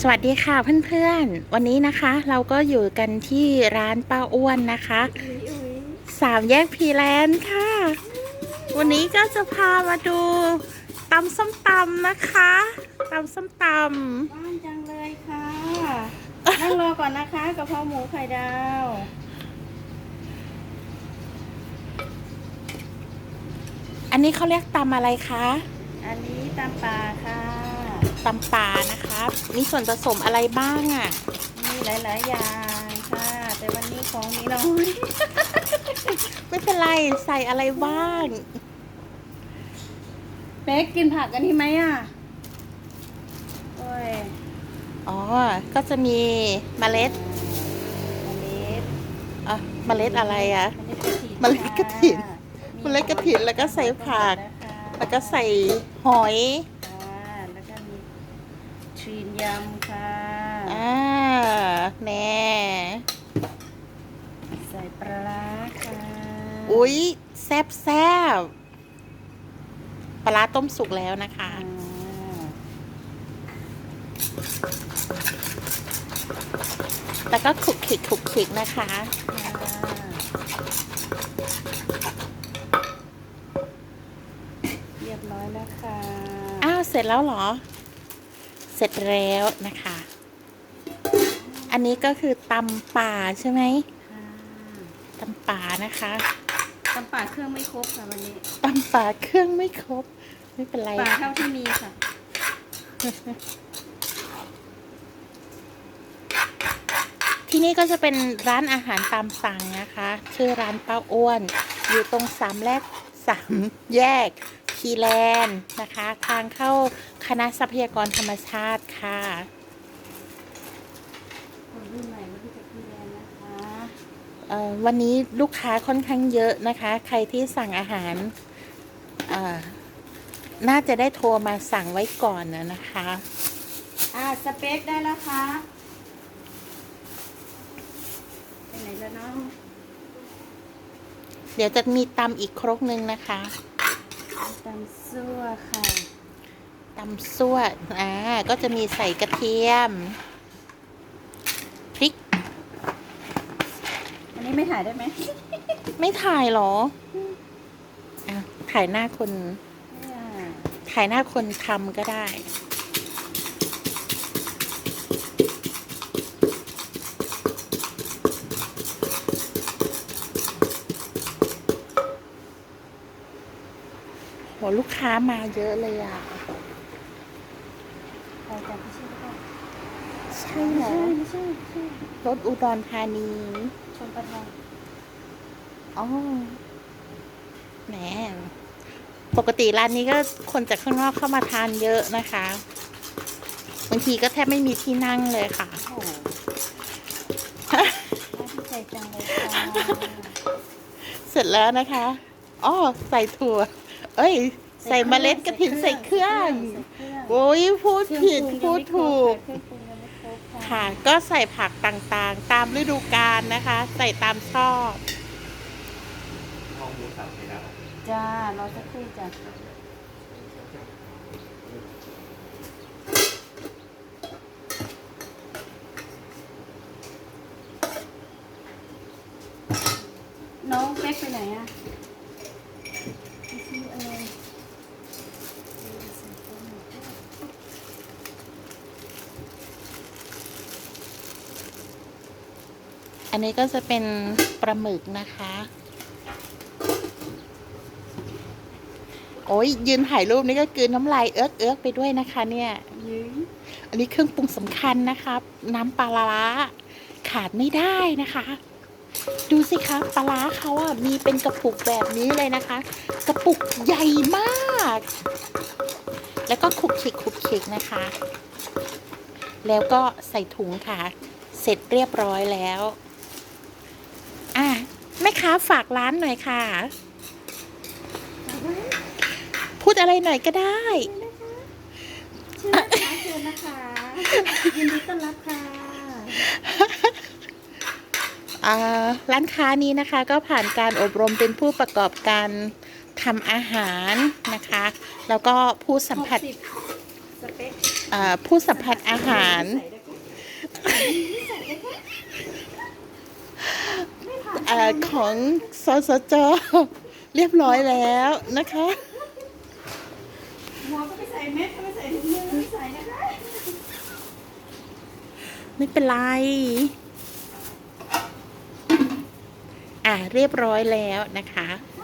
สวัสดีค่ะเพื่อนๆ วันนี้นะคะ เราก็อยู่กันที่ร้านป้าอ้วนนะคะ สามแยกพีแลนด์ค่ะ วันนี้ก็จะพามาดูตำส้มตำนะคะตำส้มตว่างจังเลยค่ะ นั่งรอก่อนนะคะกะเพราหมูไข่ดาวำอันนี้เขาเรียกตำอะไรคะ อันนี้ตำปลาค่ะ ตำป่านะคะมีส่วนผสมอะไรบ้างอะ่ะ มีหลาย ๆ อย่างค่ะ แต่วันนี้ของมีน้อย ไม่เป็นไรใส่อะไรบ้างเป๊กกินผักกันนี่ไหมอะโอ้ยอ๋อ ก็จะมีเมล็ดเมล็ดอะเมล็ดอะไรอะเมล็ดกระถิ่น เมล็ดกระถิ่นค่ะเมล็ดกระถิ่นแล้วก็ใส่ผักนะคะแล้วก็ใส่หอยค่ะแล้วก็มี ทรีนยำค่ะ อ่าแน่ใส่ปลาร้าค่ะอุ๊ย แซบแซบปลาร้าต้มสุกแล้วนะคะ อ่าแล้วก็คลุกคลิกคลุกคลิกนะคะเรียบร้อยแล้วค่ะ อ้าว เสร็จแล้วเหรอ เสร็จแล้วนะคะ อันนี้ก็คือตำป่าใช่ไหมค่ะตำป่านะคะตำป่าเครื่องไม่ครบค่ะวันนี้ตำป่าเครื่องไม่ครบ ไม่เป็นไรป่าเท่าที่มีค่ะที่นี่ก็จะเป็นร้านอาหารตามสั่งนะคะ ชื่อร้านป้าอ้วน อยู่ตรงสามแยกสามแยกคีแลนด์นะคะ ทางเข้า คณะทรัพยากรธรรมชาติค่ะคนรุ่นใหม่ไม่รู้จะพี่แลนนะคะเอ่อวันนี้ลูกค้าค่อนข้างเยอะนะคะ ใครที่สั่งอาหารเอ่อน่าจะได้โทรมาสั่งไว้ก่อนนะนะคะ อ่าสเปคได้แล้วค่ะไปไหนแล้วเนาะเดี๋ยวจะมีตำอีกครกหนึ่งนะคะตำซั่วค่ะ ตำซั่วอ่าก็จะมีใส่กระเทียม พริก อันนี้ไม่ถ่ายได้ไหมไม่ถ่ายเหรออะถ่ายหน้าคนอ่าถ่ายหน้าคนทำก็ได้ โห ลูกค้ามาเยอะเลยอะ ถ่ายจากที่ชื่อก็ได้ใช่เหรอไม่ใช่ไม่ใช่รถอุดรธานีชมประทานอ๋อแหมปกติร้านนี้ก็คนจากข้างนอกเข้ามาทานเยอะนะคะบางทีก็แทบไม่มีที่นั่งเลยค่ะโอ้โหน่าที่ใจจังเลยค่ะ เสร็จแล้วนะคะอ๋อใส่ถั่ว เอ้ย ใส่เมล็ดกระถิ่นใส่เครื่องใส่เครื่อง โอ้ยพูดผิดเครื่องพูดปรุงถูกยังไม่ครบเครื่องปรุงยังไม่ครบค่ะค่ะ ก็ใส่ผักต่างๆ ตามฤดูกาลนะคะ ใส่ตามชอบห้องหมูสับไม่ได้จ้ารอสักครู่จ้ะน้องเป๊กไปไหนอะไปซื้ออะไร อันนี้ก็จะเป็นปลาหมึกนะคะ โอ้ยยืนถ่ายรูปนี่ก็กืนน้ำลายเอิ๊กเอิ๊กไปด้วยนะคะ เนี่ยยืงอันนี้เครื่องปรุงสำคัญนะครับน้ำปลาร้าขาดไม่ได้นะคะ ดูสิคะปลาร้าเขาอะมีเป็นกระปุกแบบนี้เลยนะคะ กระปุกใหญ่มาก แล้วก็คุกคิกคุกคิกนะคะ แล้วก็ใส่ถุงค่ะ เสร็จเรียบร้อยแล้ว ค้าฝากร้านหน่อยค่ะ พูดอะไรหน่อยก็ได้เชิญนะคะเชิญนะคะยินดีต้อนรับค่ะอ่าร้านค้านี้นะคะก็ผ่านการอบรมเป็นผู้ประกอบการทำอาหารนะคะ แล้วก็ผู้สัมผัสหกสิบสเปคอ่าผู้สัมผัสอาหารเอ่อ ของสสจเรียบร้อยแล้วนะคะหมอก็ไม่ใส่เม็ดก็ไม่ใส่ถุงมือไม่ใส่นะคะไม่เป็นไร อ่าเรียบร้อยแล้วนะคะใช่